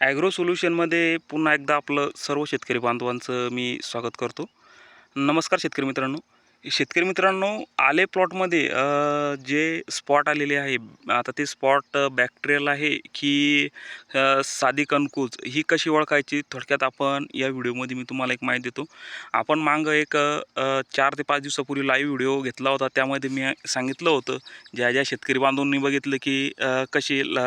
Agro सोल्युशनमध्ये पुन्हा एकदा आपलं सर्व शेतकरी बांधवांचं मी स्वागत करतो. नमस्कार शेतकरी मित्रांनो. शेतकरी मित्रांनो आले प्लॉटमध्ये जे स्पॉट आलेले आहे आता ते स्पॉट बॅक्टेरियल आहे की साधी कणकूज ही कशी ओळखायची? थोडक्यात आपण या व्हिडिओमध्ये मी तुम्हाला एक माहिती देतो. आपण मागं एक चार ते पाच दिवसापूर्वी लाईव्ह व्हिडिओ घेतला होता. त्यामध्ये मी सांगितलं होतं ज्या ज्या शेतकरी बांधवांनी बघितलं की कशी ल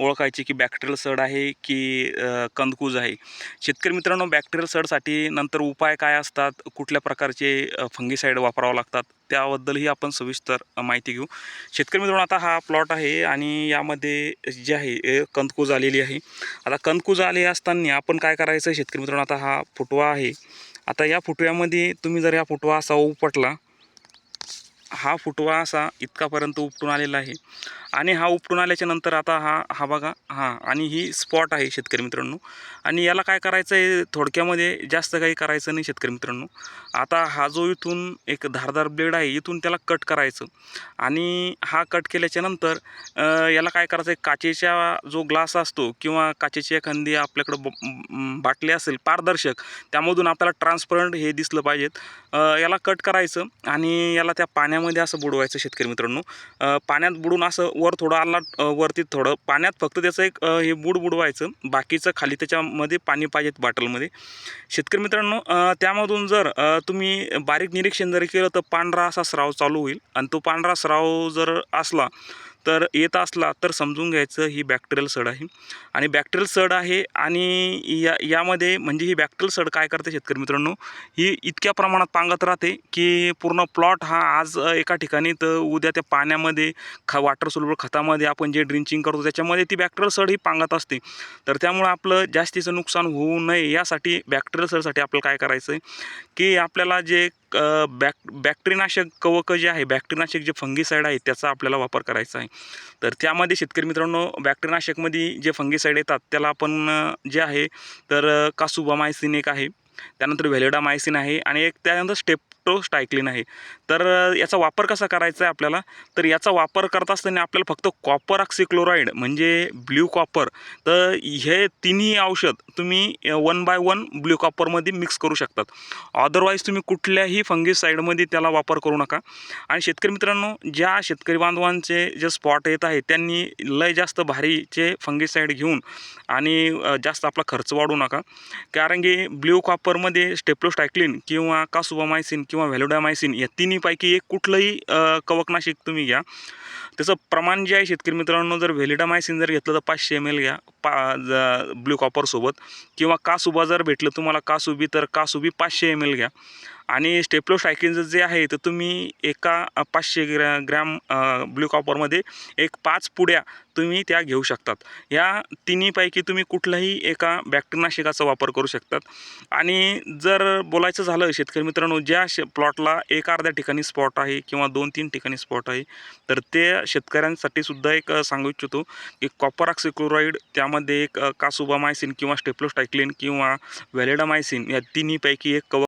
ओळखायची की बॅक्टेरियल सड आहे की कंदकूज आहे. शेतकरी मित्रांनो बॅक्टेरियल सडसाठी नंतर उपाय काय असतात? कुठल्या प्रकारचे फंगीसाईड वापरावं लागतात त्याबद्दलही आपण सविस्तर माहिती घेऊ. शेतकरी मित्रांनो आता हा प्लॉट आहे आणि यामध्ये जे आहे कंदकूज आलेली आहे. आता कंदकूज आले असताना आपण काय करायचं? शेतकरी मित्रांनो आता हा फुटवा आहे. आता या फुटव्यामध्ये तुम्ही जर या फुटवा असा उपटला हा फुटवा असा इतकापर्यंत उपटून आलेला आहे. आणि हा उपटून आल्याच्यानंतर आता हा हा बघा हां आणि ही स्पॉट आहे शेतकरी मित्रांनो. आणि याला काय करायचं आहे थोडक्यामध्ये जास्त काही करायचं नाही शेतकरी मित्रांनो. आता हा जो इथून एक धारदार ब्लेड आहे इथून त्याला कट करायचं. आणि हा कट केल्याच्यानंतर याला काय करायचं आहे काचेच्या जो ग्लास असतो किंवा काचेची एखादी आपल्याकडं ब- बाटली असेल पारदर्शक त्यामधून आपल्याला ट्रान्सपरंट हे दिसलं पाहिजेत. याला कट करायचं आणि याला त्या पाण्यामध्ये असं बुडवायचं शेतकरी मित्रांनो. पाण्यात बुडून असं वर थोडं आला वरती थोडं. पाण्यात फक्त त्याचं एक हे बुड बुडवायचं बाकीचं खाली त्याच्यामध्ये पाणी पाहिजेत बाटलमध्ये. शेतकरी मित्रांनो त्यामधून जर तुम्ही बारीक निरीक्षण जर केलं तर पांढरा असा स्राव चालू होईल. आणि तो पांढरा स्राव जर असला तर येत असला तर समजून घ्यायचं ही बॅक्टेरियल सड आहे. आणि बॅक्टेरियल सड आहे आणि या यामध्ये म्हणजे ही बॅक्टेरियल सड काय करते शेतकरी मित्रांनो? ही इतक्या प्रमाणात पांगत राहते की पूर्ण प्लॉट हा आज एका ठिकाणी तर उद्या त्या पाण्यामध्ये खा वॉटर सोल्युबल खतामध्ये आपण जे ड्रिंचिंग करतो त्याच्यामध्ये ती बॅक्टेरियल सड ही पांगत असते. तर त्यामुळं आपलं जास्तीचं नुकसान होऊ नये यासाठी बॅक्टेरियल सडसाठी आपल्याला काय करायचं आहे की आपल्याला जे बॅक बॅक्टेरियानाशक कवक जे आहे बॅक्टेरियानाशक जे फंगीसाईड आहे त्याचा आपल्याला वापर करायचा आहे. तर त्यामध्ये शेतकरी मित्रांनो बॅक्टेरियानाशकमध्ये जे फंगीसाईड येतात त्याला आपण जे आहे तर कासुबा कासुबामायसिन एक आहे. त्यानंतर व्हॅलिडामायसिन आहे. आणि एक त्यानंतर स्टेप स्टेप्टोस्टायक्लिन आहे तर याचा वापर कसा करायचा आहे आपल्याला? तर याचा वापर करत असताना आपल्याला फक्त कॉपर ऑक्सिक्लोराईड म्हणजे ब्ल्यू कॉपर तर हे तिन्ही औषध तुम्ही वन बाय वन ब्ल्यू कॉपरमध्ये मिक्स करू शकतात. अदरवाईज तुम्ही कुठल्याही फंगीसाईडमध्ये त्याला वापर करू नका. आणि शेतकरी मित्रांनो ज्या शेतकरी बांधवांचे जे स्पॉट येत आहे त्यांनी लय जास्त भारीचे फंगीसाईड घेऊन आणि जास्त आपला खर्च वाढू नका. कारण की ब्ल्यू कॉपरमध्ये स्टेप्लोस्टायक्लिन किंवा कासुबामायसिन किंवा किंवा व्हॅलोडामायसिन या तिन्हीपैकी एक कुठलंही कवकनाशिक कवकनाशक तुम्ही घ्या. त्याचं प्रमाण जे आहे शेतकरी मित्रांनो जर व्हॅलिडामायसिन जर घेतलं तर पाचशे एम एल घ्या पा ज ब्ल्यू कॉपरसोबत किंवा कासुबा जर भेटलं तुम्हाला कासुबी तर कासुबी पाचशे एम एल घ्या. आणि स्टेप्लोस्टायकिनचं जे आहे तर तुम्ही एका पाचशे ग्रॅ ग्रॅम ब्ल्यू कॉपरमध्ये एक पाच पुड्या तुम्ही त्या घेऊ शकतात. या तिन्हीपैकी तुम्ही कुठल्याही एका बॅक्टेरियानाशकाचा वापर करू शकतात. आणि जर बोलायचं झालं शेतकरी मित्रांनो ज्या शे प्लॉटला एक अर्ध्या ठिकाणी स्पॉट आहे किंवा दोन तीन ठिकाणी स्पॉट आहे तर ते शेतकऱ्यांसाठी सुद्धा एक सांगू इच्छितो की कॉपर ऑक्सिक्लोराईड त्यामध्ये एक कासुबामायसिन किंवा स्टेप्लोस्टायक्लिन किंवा व्हॅलेडामायसिन या तिन्हीपैकी एक कव